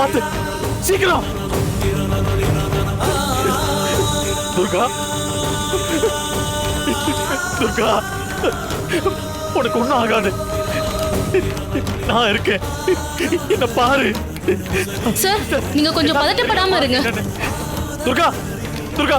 பார்த்து சீக்கிரம். துர்கா. துர்கா. உனக்கு ஒன்றும் ஆகாது. நான் இருக்கேன். என்ன பாரு. சார் நீங்க கொஞ்சம் பதட்டப்படாம இருங்க. துர்கா. துர்கா.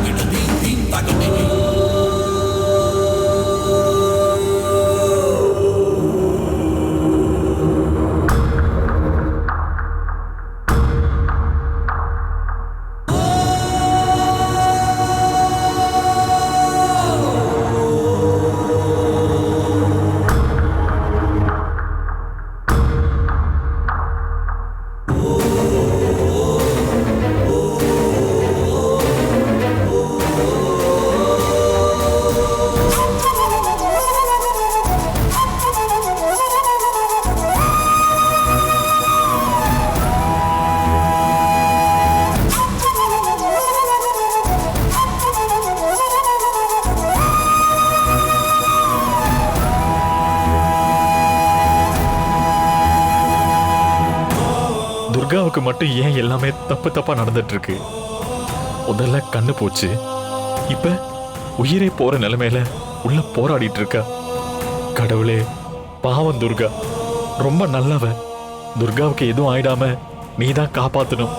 மகாவுக்கு மட்டும் ஏன் எல்லாமே தப்பு தப்பா நடந்துட்டு இருக்கு முதல்ல கண்ணு போச்சு. இப்ப உயிரே போற நிலைமையில உள்ள போராடிட்டு இருக்கா. கடவுளே பாவம் துர்கா. ரொம்ப நல்லவ. துர்காவுக்கு எதுவும் ஆயிடாம நீ தான் காப்பாத்தணும்.